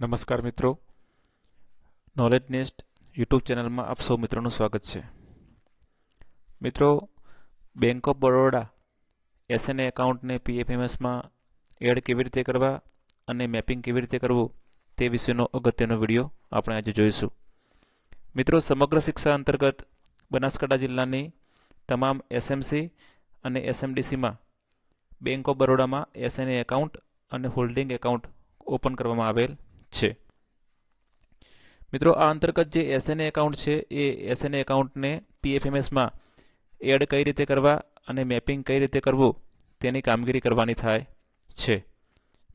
નમસ્કાર મિત્રો. Knowledge nest YouTube ચેનલમાં આપ સૌ મિત્રોનું સ્વાગત છે. મિત્રો બેંક ઓફ બરોડા એસએનએ એકાઉન્ટને પીએફએમએસમાં એડ કેવી રીતે કરવા અને મેપિંગ કેવી રીતે કરવું તે વિશેનો અગત્યનો વીડિયો આપણે આજે જોઈશું. મિત્રો, સમગ્ર શિક્ષા અંતર્ગત બનાસકાંઠા જિલ્લાની તમામ એસએમસી અને એસએમડીસીમાં બેંક ઓફ બરોડામાં એસએનએ એકાઉન્ટ અને હોલ્ડિંગ એકાઉન્ટ ઓપન કરવામાં આવેલ છે. મિત્રો, આ અંતર્ગત જે એસએનએ એકાઉન્ટ છે, એ એસએનએ એકાઉન્ટને પીએફએમએસમાં એડ કઈ રીતે કરવા અને મેપિંગ કઈ રીતે કરવું તેની કામગીરી કરવાની થાય છે.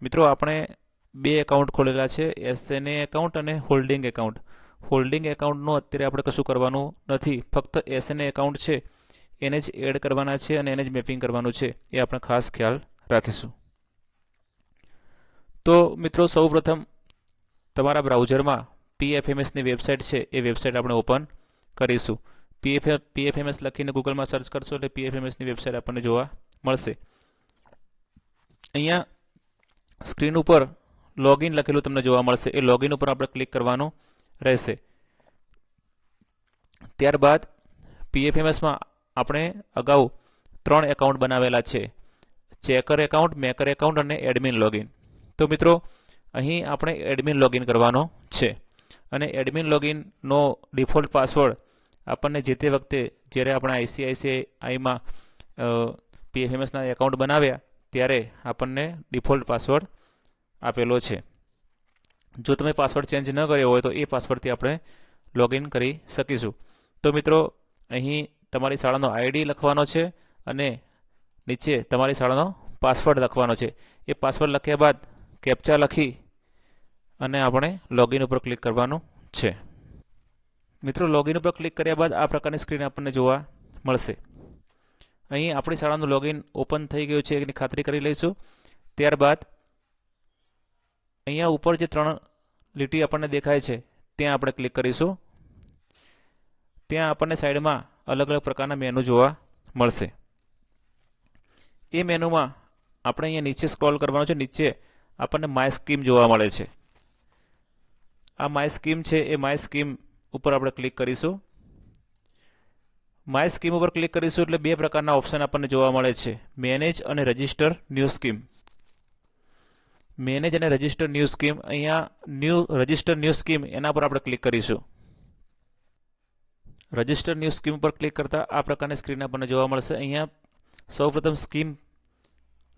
મિત્રો, આપણે બે એકાઉન્ટ ખોલેલા છે એસએનએ એકાઉન્ટ અને હોલ્ડિંગ એકાઉન્ટ હોલ્ડિંગ એકાઉન્ટનું અત્યારે આપણે કશું કરવાનું નથી. ફક્ત એસએનએ એકાઉન્ટ છે, એને જ એડ કરવાના છે અને એને જ મેપિંગ કરવાનું છે. એ આપણે ખાસ ખ્યાલ રાખીશું. તો મિત્રો, સૌપ્રથમ તમારા બ્રાઉઝરમાં પીએફએમએસની વેબસાઇટ છે, એ વેબસાઇટ આપણે ઓપન કરીશું. પીએફ પીએફએમએસ લખીને ગૂગલમાં સર્ચ કરશો એટલે પીએફએમએસની વેબસાઇટ આપણને જોવા મળશે. અહીંયા સ્ક્રીન ઉપર લોગિન લખેલું તમને જોવા મળશે. એ લોગિન ઉપર આપણે ક્લિક કરવાનું રહેશે. ત્યારબાદ પીએફએમએસમાં આપણે અગાઉ ત્રણ એકાઉન્ટ બનાવેલા છે. ચેકર એકાઉન્ટ, મેકર એકાઉન્ટ અને એડમિન લોગિન. તો મિત્રો અહીં આપણે એડમિન લોગિન કરવાનો છે. અને એડમિન લોગિનનો ડિફોલ્ટ પાસવર્ડ આપણને જે તે વખતે જ્યારે આપણે આઈસીઆઈસીઆઈમાં પીએફએમએસના એકાઉન્ટ બનાવ્યા ત્યારે આપણને ડિફોલ્ટ પાસવર્ડ આપેલો છે. જો તમે પાસવર્ડ ચેન્જ ન કર્યો હોય તો એ પાસવર્ડથી આપણે લોગિન કરી શકીશું. તો મિત્રો, અહીં તમારી શાળાનો આઈડી લખવાનો છે અને નીચે તમારી શાળાનો પાસવર્ડ લખવાનો છે. એ પાસવર્ડ લખ્યા બાદ કેપ્ચા લખી અને આપણે લોગિન ઉપર ક્લિક કરવાનું છે. મિત્રો લોગિન ઉપર ક્લિક કર્યા બાદ આ પ્રકારની સ્ક્રીન આપણને જોવા મળશે. અહીં આપણી શાળાનું લોગિન ઓપન થઈ ગયું છે, એની ખાતરી કરી લઈશું. ત્યારબાદ અહીંયા ઉપર જે ત્રણ લીટી આપણને દેખાય છે, ત્યાં આપણે ક્લિક કરીશું. ત્યાં આપણને સાઈડમાં અલગ અલગ પ્રકારના મેનુ જોવા મળશે. એ મેનુમાં આપણે અહીંયા નીચે સ્ક્રોલ કરવાનું છે, નીચે આપણને માય સ્કીમ જોવા મળે છે. આ માય સ્કીમ છે, એ માય સ્કીમ ઉપર આપણે ક્લિક કરીશું. માય સ્કીમ ઉપર ક્લિક કરીશું એટલે બે પ્રકારના ઓપ્શન આપણને જોવા મળે છે. મેનેજ અને રજિસ્ટર ન્યૂ સ્કીમ મેનેજ અને રજિસ્ટર ન્યૂ સ્કીમ અહીંયા ન્યૂ રજિસ્ટર ન્યૂ સ્કીમ એના પર આપણે ક્લિક કરીશું. રજિસ્ટર ન્યૂ સ્કીમ પર ક્લિક કરતા આ પ્રકારની સ્ક્રીન આપણને જોવા મળશે. અહીંયા સૌપ્રથમ સ્કીમ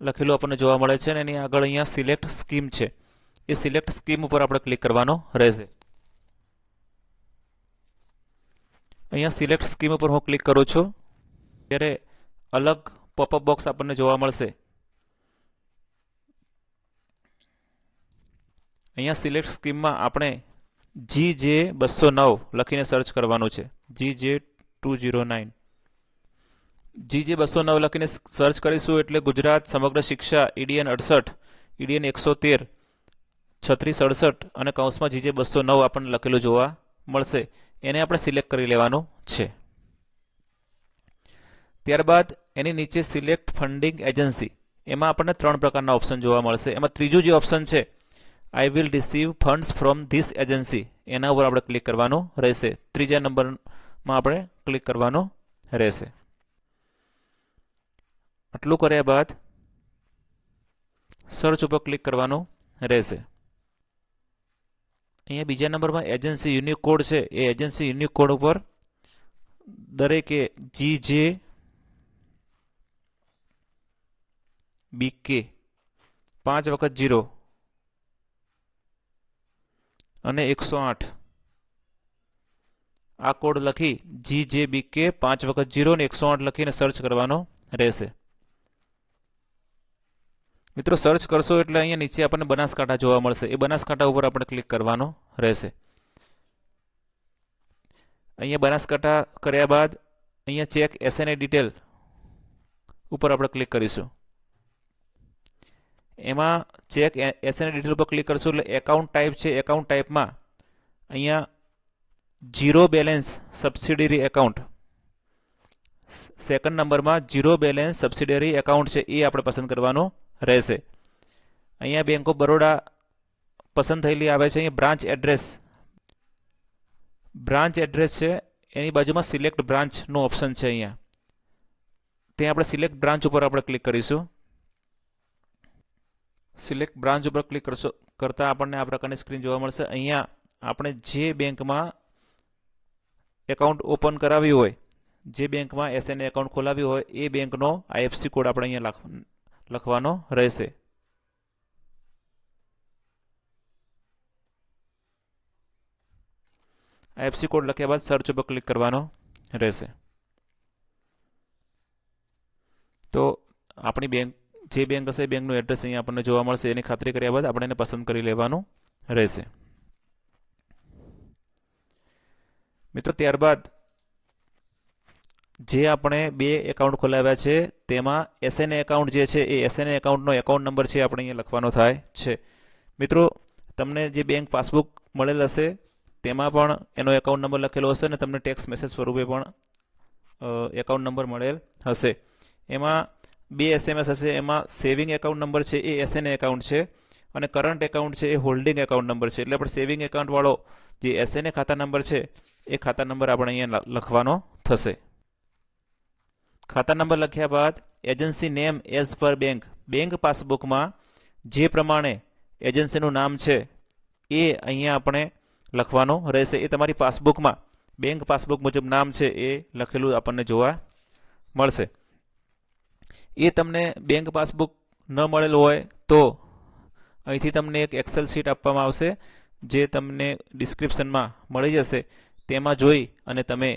લખેલું આપણને જોવા મળે છે અને એની આગળ અહીંયા સિલેક્ટ સ્કીમ છે. એ સિલેક્ટ સ્કીમ ઉપર આપણે ક્લિક કરવાનો રહેશે. અહીંયા સિલેક્ટ સ્કીમ ઉપર હું ક્લિક કરું છું. ત્યારે અલગ પોપઅપ બોક્સ આપણને જોવા મળશે. અહીંયા સિલેક્ટ સ્કીમમાં આપણે જી જે બસો નવ લખીને સર્ચ કરવાનું છે. G J two zero nine જી, જે, બસો નવ લખીને સર્ચ કરીશું એટલે ગુજરાત સમગ્ર શિક્ષા, ઈડીએન અડસઠ, ઈડીએન એકસો તેર, છત્રીસ અડસઠ અને કૌંસમાં જી, જે, બસો નવ આપણને લખેલું જોવા મળશે. એને આપણે સિલેક્ટ કરી લેવાનું છે. ત્યારબાદ એની નીચે સિલેક્ટ ફંડિંગ એજન્સી. એમાં આપણને ત્રણ પ્રકારના ઓપ્શન જોવા મળશે. એમાં ત્રીજું જે ઓપ્શન છે I will receive funds from this agency એના ઉપર આપણે ક્લિક કરવાનું રહેશે. ત્રીજા નંબરમાં આપણે ક્લિક કરવાનું રહેશે. આટલું કર્યા બાદ સર્ચ ઉપર ક્લિક કરવાનું રહેશે. અહીંયા બીજા નંબરમાં એજન્સી યુનિક કોડ છે. એ એજન્સી યુનિક કોડ ઉપર દરેકે જી જે બીકે પાંચ વખત જીરો અને એકસો આઠ. આ કોડ લખી જી જે બી કે પાંચ વખત જીરો ને એકસો આઠ લખીને સર્ચ કરવાનો રહેશે. મિત્રો સર્ચ કરશો એટલે અહીંયા નીચે આપણને બનાસકાંઠા જોવા મળશે. એ બનાસકાંઠા ઉપર આપણે ક્લિક કરવાનો રહેશે. અહીંયા બનાસકાંઠા કર્યા બાદ અહીંયા ચેક એસએનએ ડિટેલ ઉપર આપણે ક્લિક કરીશું. એમાં ચેક એસએનએ ડિટેલ ઉપર ક્લિક કરશું એટલે એકાઉન્ટ ટાઈપ છે એકાઉન્ટ ટાઈપમાં અહીંયા zero balance subsidiary account second નંબરમાં જીરો બેલેન્સ સબસિડરી એકાઉન્ટ છે, એ આપણે પસંદ કરવાનું રહેશે. અહીંયા બેંક ઓફ બરોડા પસંદ થયેલી આવે છે. અહીંયા બ્રાન્ચ એડ્રેસ બ્રાન્ચ એડ્રેસ છે. એની બાજુમાં સિલેક્ટ બ્રાન્ચનું ઓપ્શન છે અહીંયા. ત્યાં આપણે સિલેક્ટ બ્રાન્ચ ઉપર આપણે ક્લિક કરીશું. સિલેક્ટ બ્રાન્ચ ઉપર ક્લિક કરશો, કરતાં આપણને આ પ્રકારની સ્ક્રીન જોવા મળશે. અહીંયા આપણે જે બેંકમાં એકાઉન્ટ ઓપન કરાવ્યું હોય, જે બેંકમાં એસએનએ એકાઉન્ટ ખોલાવ્યું હોય, એ બેંકનો આઈએફસી કોડ આપણે અહીંયા લખવાનો રહેશે. આઈએફસી કોડ લખ્યા બાદ સર્ચ ઉપર ક્લિક કરવાનો રહેશે. તો આપણી બેંક, જે બેંક હશે એ બેંકનું એડ્રેસ અહીંયા આપણને જોવા મળશે. એની ખાતરી કર્યા બાદ આપણે એને પસંદ કરી લેવાનું રહેશે. મિત્રો, ત્યારબાદ જે આપણે બે એકાઉન્ટ ખોલાવ્યા છે, તેમાં એસએનએ એકાઉન્ટ જે છે, એ એસએનએ એકાઉન્ટનો એકાઉન્ટ નંબર છે આપણે અહીંયા લખવાનો થાય છે. મિત્રો, તમને જે બેંક પાસબુક મળેલ હશે, તેમાં પણ એનો એકાઉન્ટ નંબર લખેલો હશે અને તમને ટેક્સ મેસેજ સ્વરૂપે પણ એકાઉન્ટ નંબર મળેલ હશે. એમાં બે એસએમએસ હશે, એમાં સેવિંગ એકાઉન્ટ નંબર છે, એ એસએનએ એકાઉન્ટ છે અને કરંટ એકાઉન્ટ છે, એ હોલ્ડિંગ એકાઉન્ટ નંબર છે. એટલે આપણે સેવિંગ એકાઉન્ટવાળો જે એસએનએ ખાતા નંબર છે, એ ખાતા નંબર આપણે અહીંયા લખવાનો થશે. ખાતા નંબર લખ્યા બાદ agency name as per bank. Bank પાસબુકમાં જે પ્રમાણે એજન્સીનું નામ છે, એ અહીંયા આપણે લખવાનો રહેશે. એ તમારી પાસબુકમાં, બેંક પાસબુક મુજબ નામ છે, એ લખેલું આપણને જોવા મળશે. એ તમને બેંક પાસબુક ન મળેલું હોય તો અહીંથી તમને એક એક્સેલ શીટ આપવામાં આવશે, જે તમને ડિસ્ક્રિપ્શનમાં મળી જશે. તેમાં જોઈ અને તમે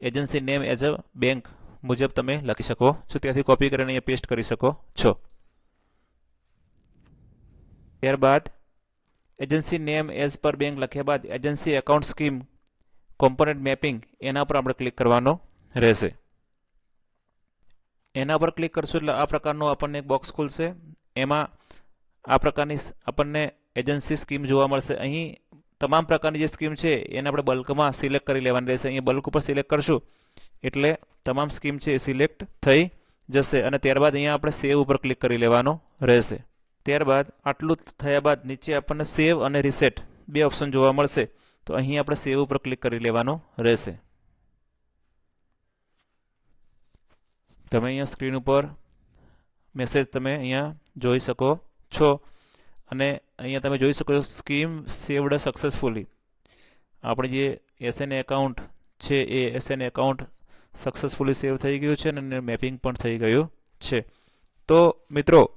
agency name as a bank મુજબ તમે લખી શકો. છો ત્યાંથી કોપી કરીને અહીંયા પેસ્ટ કરી શકો છો. ત્યારબાદ agency name as per bank લખ્યા બાદ agency account scheme component mapping એના પર આપણે ક્લિક કરવાનો રહેશે. એના પર ક્લિક કરશું એટલે આ પ્રકારનું આપણને એક બોક્સ ખુલશે. એમાં આ પ્રકારની આપણને એજન્સી સ્કીમ જોવા મળશે. અહીં તમામ પ્રકારની જે સ્કીમ છે, એને આપણે બલ્કમાં સિલેક્ટ કરી લેવાની રહેશે. અહીં બલ્ક ઉપર સિલેક્ટ કરશું એટલે તમામ સ્કીમ છે એ સિલેક્ટ થઈ જશે અને ત્યારબાદ અહીંયા આપણે સેવ ઉપર ક્લિક કરી લેવાનો રહેશે. ત્યારબાદ આટલું થયા બાદ નીચે આપણને સેવ અને રીસેટ બે ઓપ્શન જોવા મળશે. તો અહીં આપણે સેવ ઉપર ક્લિક કરી લેવાનું રહેશે. તમે અહીંયા સ્ક્રીન ઉપર મેસેજ તમે અહીંયા જોઈ શકો છો. અને અહીંયા તમે જોઈ શકો છો સ્કીમ સેવડ સક્સેસફુલી. આપણી જે એસએન એકાઉન્ટ છે એ એસએન એકાઉન્ટ સક્સેસફુલી સેવ થઈ ગયું છે અને મેપિંગ પણ થઈ ગયું છે. તો મિત્રો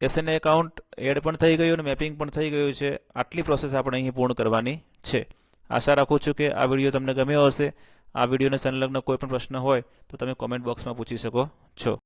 એસએનએ એકાઉન્ટ એડ પણ થઈ ગયું અને મેપિંગ પણ થઈ ગયું છે. આટલી પ્રોસેસ આપણે અહીં પૂર્ણ કરવાની છે. આશા રાખું છું કે આ વીડિયો તમને ગમ્યો હશે. આ વિડીયોને સંલગ્ન કોઈ પણ પ્રશ્ન હોય તો તમે કોમેન્ટ બોક્સમાં પૂછી શકો છો.